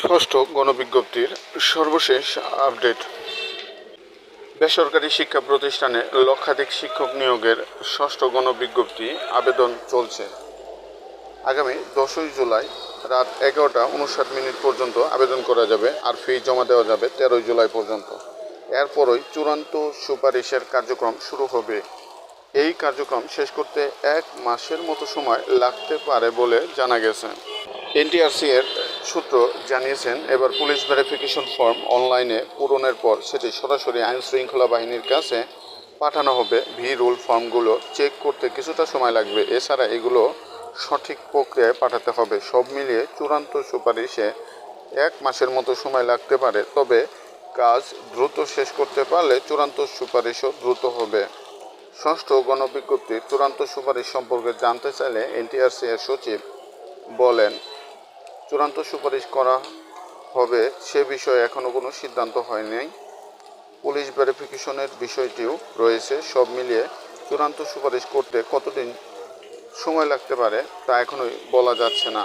ষষ্ঠ গণবিজ্ঞপ্তির সর্বশেষ আপডেট। বেসরকারি শিক্ষা প্রতিষ্ঠানে লক্ষাধিক শিক্ষক নিয়োগের ষষ্ঠ গণবিজ্ঞপ্তি আবেদন চলছে। আগামী দশই জুলাই রাত এগারোটা উনষাট মিনিট পর্যন্ত আবেদন করা যাবে আর ফি জমা দেওয়া যাবে তেরোই জুলাই পর্যন্ত। এরপরই চূড়ান্ত সুপারিশের কার্যক্রম শুরু হবে। এই কার্যক্রম শেষ করতে এক মাসের মতো সময় লাগতে পারে বলে জানা গেছে। এনটিআরসি এর সূত্র জানিয়েছেন, এবার পুলিশ ভেরিফিকেশন ফর্ম অনলাইনে পূরণের পর সেটি সরাসরি আইন শৃঙ্খলা বাহিনীর কাছে পাঠানো হবে। ভি রুল ফর্মগুলো চেক করতে কিছুটা সময় লাগবে। এছাড়া এগুলো সঠিক প্রক্রিয়ায় পাঠাতে হবে। সব মিলিয়ে চূড়ান্ত সুপারিশে এক মাসের মতো সময় লাগতে পারে। তবে কাজ দ্রুত শেষ করতে পারলে চূড়ান্ত সুপারিশও দ্রুত হবে। ষষ্ঠ গণবিজ্ঞপ্তির চূড়ান্ত সুপারিশ সম্পর্কে জানতে চাইলে এনটিআরসি এর সচিব বলেন চূড়ান্ত সুপারিশ করা হবে সে বিষয়ে এখনও কোনো সিদ্ধান্ত হয়নি পুলিশ ভেরিফিকেশনের বিষয়টিও রয়েছে, সব মিলিয়ে চূড়ান্ত সুপারিশ করতে কতদিন সময় লাগতে পারে তা এখনোই বলা যাচ্ছে না।